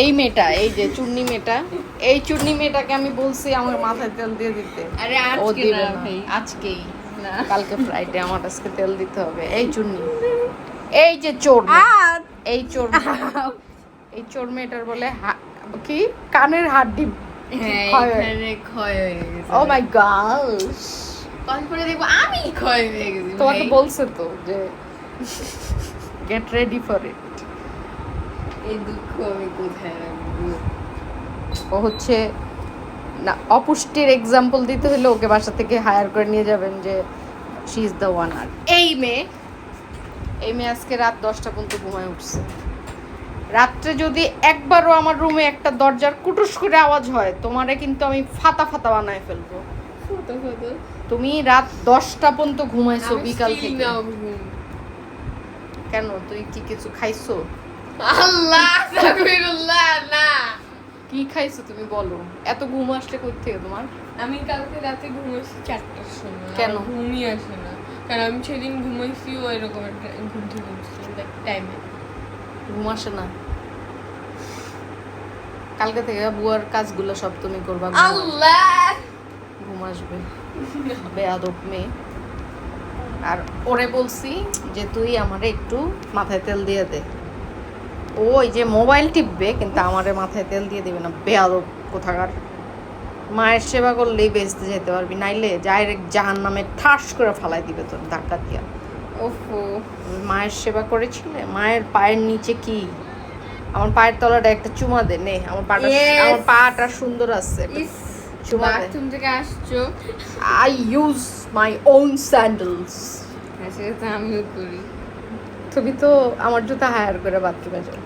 এই মেয়েটা এই যে চুন্নি মেয়েটা এই চুন্নি মেয়েটাকে আমি বলছি আমার মাথায় তেল দিয়ে দিতে। আরে আজকে না ভাই আজকেই। না। কালকে ফ্রাইডে আমার আজকে তেল দিতে হবে। এই চুন্নি এই যে চোর এই চোর এই চোর মেয়েটার বলে কি? কানের হাড্ডি ও মাই কল করে দেখব আমি ক্ষয় হয়ে গেছি তোমাকে বলছে তো যে গেট রেডি ফর ইট এই দুঃখ আমি কোথায় রাখব? ও হচ্ছে না অপুষ্টির এক্সাম্পল দিতে হলে ওকে বাসা থেকে হায়ার করে নিয়ে যাবেন যে শি ইজ দ্য ওয়ান আর। এই মেয়ে এই মেয়ে আজকে রাত দশটা পর্যন্ত ঘুমায় উঠছে। রাত্রে যদি একবারও আমার রুমে একটা দরজার কুটুস করে আওয়াজ হয় তোমারে কিন্তু আমি ফাতা ফাতা বানায় ফেলব। তুমি রাত দশটা পর্যন্ত ঘুমাইছো বিকাল থেকে। কেন? তুই কি কিছু খাইছো? আল্লাহ তাকবীরুল্লাহ না। কি খাইছো তুমি বলো? এত ঘুম আসলে কই থেকে তোমার? আমি কালকে রাতে ঘুমাইছি চারটার সময় কেন? ঘুমই আসে না। কারণ আমি সেদিন ঘুমাইছি ও এরকম একটা ঘুম থেকে উঠছি টাইমে ঘুম আসে না। কালকে থেকে বুয়ার কাজগুলো সব তুমি করবা। আল্লাহ! ঘুম আসবে। বেয়াদব মেয়ে। আর ওরে বলছি যে তুই আমারে একটু মাথায় তেল দিয়ে দে। ও ওই যে মোবাইল টিপবে কিন্তু আমারে মাথায় তেল দিয়ে দিবে না। বেয়াদব কোথাকার। মায়ের সেবা করলেই বেঁচতে যেতে পারবি নাইলে ডাইরেক্ট জাহান নামে ঠাস করে ফালাই দিবে তোর ধাক্কা দিয়া। ওফো। মায়ের সেবা করেছিলে? মায়ের পায়ের নিচে কি? আমার পায়ের তলাটা একটা চুমা দে নে। আমার পাটা আমার পাটা সুন্দর আছে। চুমা দে। বাথরুম থেকে আসছো। I use my own sandals তো আমিও করি। তুমি তো আমার জুতা হায়ার করে বাথরুমে যাও